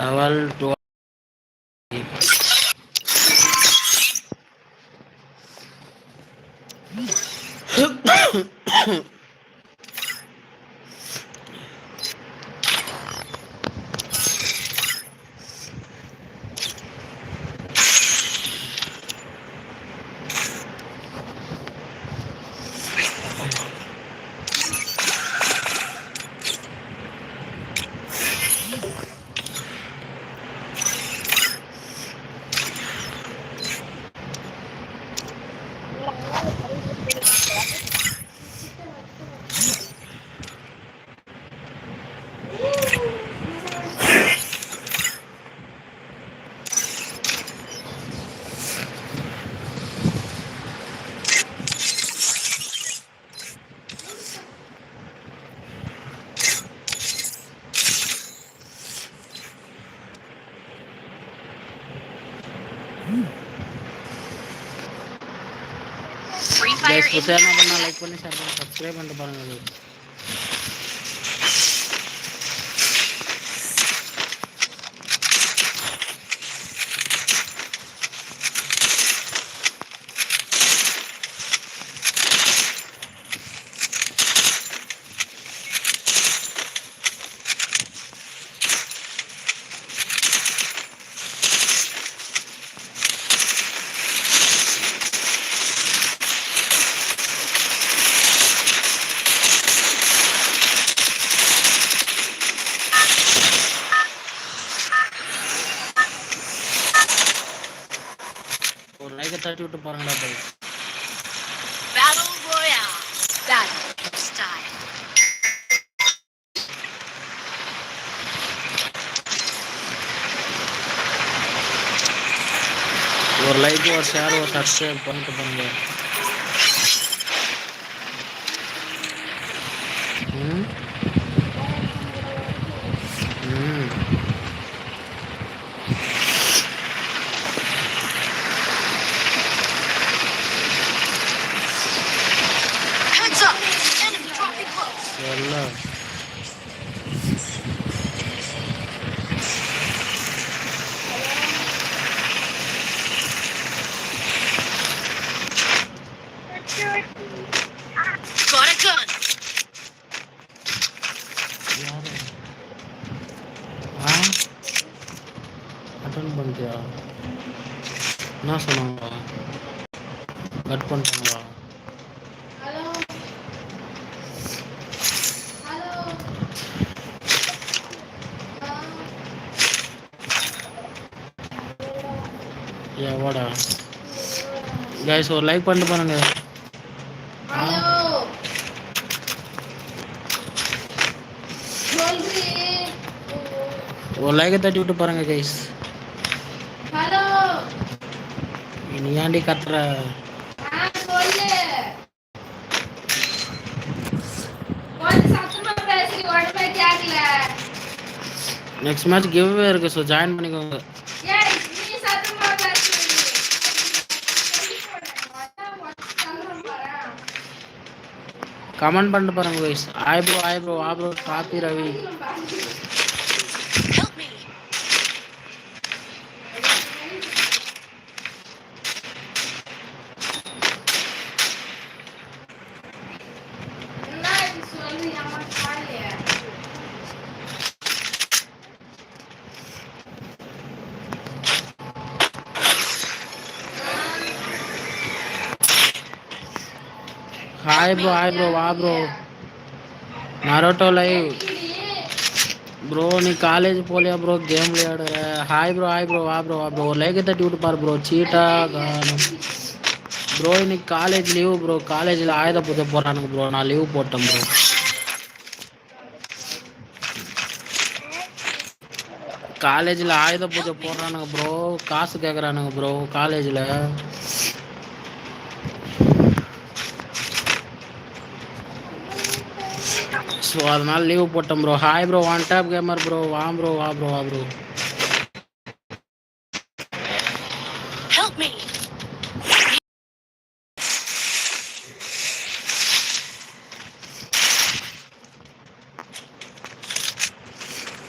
Naval টোয়া Huh? Oh, guys புதுசாக என்ன பண்ணால் லைக் பண்ணி ஷேர் பண்ணி சப்ஸ்கிரைப் பண்ணிட்டு பாருங்க லைக்கை தட்டி விட்டு. Battle Style. ஒரு லைக் ஒரு ஷேர் ஒரு சப்ஸ்கிரைப் பண்ணிட்டு பாருங்க ஆ? அட்டன் பண்ணிட்டியா? என்ன சொன்னாங்க? கட் பண்ணிட்டாங்களா? எவாடா கைஸ் ஒரு லைக் பண்ணிட்டு பாருங்க ஒரு லைக்கை தட்டி விட்டு பாருங்க கைஸ் நீ ஏன்டி கத்துற? நெக்ஸ்ட் மேட்ச் கிவ்வே இருக்கு ஸோ ஜாயின் பண்ணிக்கோங்க. கமெண்ட் பண்ணிட்டு பாருங்க guys hi bro hi bro ஆ ப்ரோ காப்பி ஹாய் ப்ரோ ஹாய் ப்ரோ வா ப்ரோ நரோட்டோ லைவ் ப்ரோ நீ காலேஜ் போலியா ப்ரோ கேம் விளையாடுற. ஹாய் ப்ரோ ஹாய் ப்ரோ வா ப்ரோ வா ப்ரோ ஒரு லைக்கை தட்டி விட்டு பாரு ப்ரோ சீட்டா காணும். ப்ரோ இன்னைக்கு காலேஜ் லீவு ப்ரோ காலேஜில் ஆயுத பூஜை போடுறானுங்க ப்ரோ நான் லீவ் போட்டேன் ப்ரோ காலேஜில் ஆயுத பூஜை போடுறானுங்க ப்ரோ காசு கேட்குறானுங்க ப்ரோ காலேஜில் ஸோ அதனால லீவ் போட்டேன் bro hi bro one tap gamer bro வா ப்ரோ வா ப்ரோ வா bro.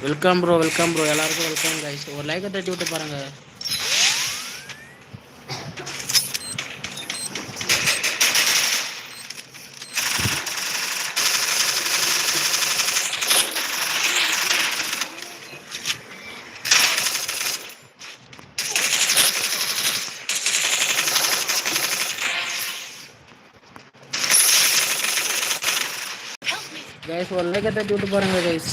Welcome bro welcome bro எல்லாருக்கும் வெல்கம் கைஸ் ஒரு லைக்கை தட்டி விட்டு பாருங்க. கைஸ் ஒரு லைக்கை தட்டி விட்டு பாருங்க கைஸ்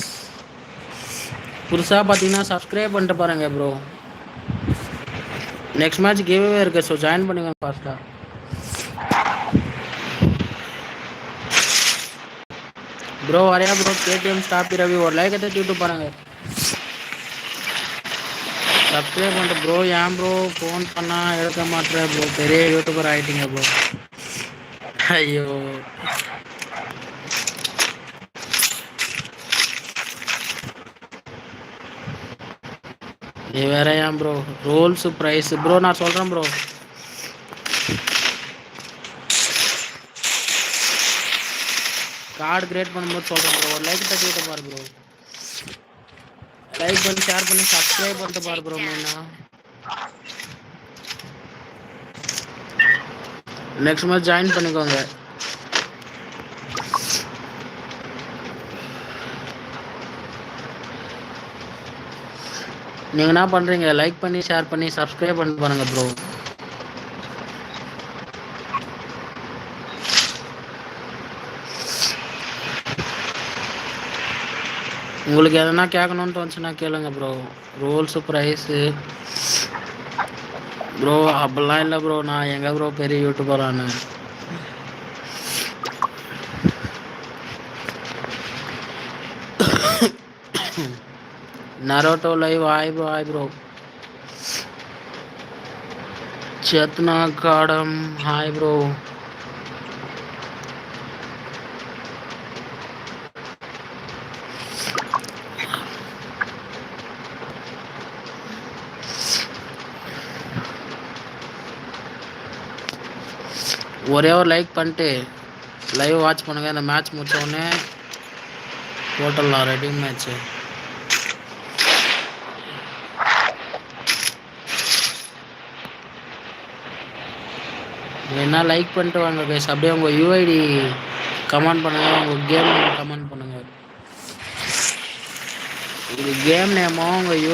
புதுசாக பார்த்தீங்கன்னா சப்ஸ்கிரைப் பண்ணிட்டு பாருங்க ப்ரோ நெக்ஸ்ட் மேட்ச் கிவ்வே இருக்கு ஸோ ஜாயின் பண்ணுங்க ஃபாஸ்ட்டாக ப்ரோ வரையா ப்ரோ கேடிஎம் ஸ்டாப் ரவி ஒரு லைக்கை தட்டி விட்டு பாருங்க சப்ஸ்கிரைப் பண்ணிட்டு ப்ரோ ஏன் ப்ரோ ஃபோன் பண்ணால் எடுக்க மாட்டேற ப்ரோ பெரிய யூடியூபர் ஆகிட்டீங்க ப்ரோ ஐயோ. நீ வேற ஏன் ப்ரோ ரோல்ஸ் ப்ரைஸ் ப்ரோ நான் சொல்கிறேன் ப்ரோ கார்டு கிரியேட் பண்ணும்போது சொல்கிறேன் ப்ரோ ஒரு லைக் தட்டி விட்டு பாரு ப்ரோ லைக் பண்ணி ஷேர் பண்ணி சப்ஸ்கிரைப் பண்ணிட்டு பாரு ப்ரோ மெயினா நெக்ஸ்ட் மந்த் ஜாயின் பண்ணிக்கோங்க நீங்கள் என்ன பண்ணுறீங்க லைக் பண்ணி ஷேர் பண்ணி சப்ஸ்கிரைப் பண்ணி பாருங்க ப்ரோ உங்களுக்கு எதனா கேட்கணும்னு தோணுச்சுன்னா கேளுங்க ப்ரோ ரூல்ஸு ப்ரைஸு ப்ரோ அப்படிலாம் இல்லை ப்ரோ நான் எங்கே ப்ரோ பெரிய யூடியூபரானு Naruto live hi bro hi bro Chetna Kadam hi bro ஒரே ஒரு லைக் பண்ணிட்டு லைவ் வாட்ச் பண்ணுங்கள் இந்த மேட்ச் முடிச்ச உடனே போட்டுடலாம் ரெடி மேட்ச்சு என்ன லைக் பண்ணிட்டு வாங்க பேச அப்படியே உங்கள் யூஐடி கமெண்ட் பண்ணுங்கள் உங்கள் கேம் கமெண்ட் பண்ணுங்கள் உங்கள் கேம் நேமோ உங்கள் யூ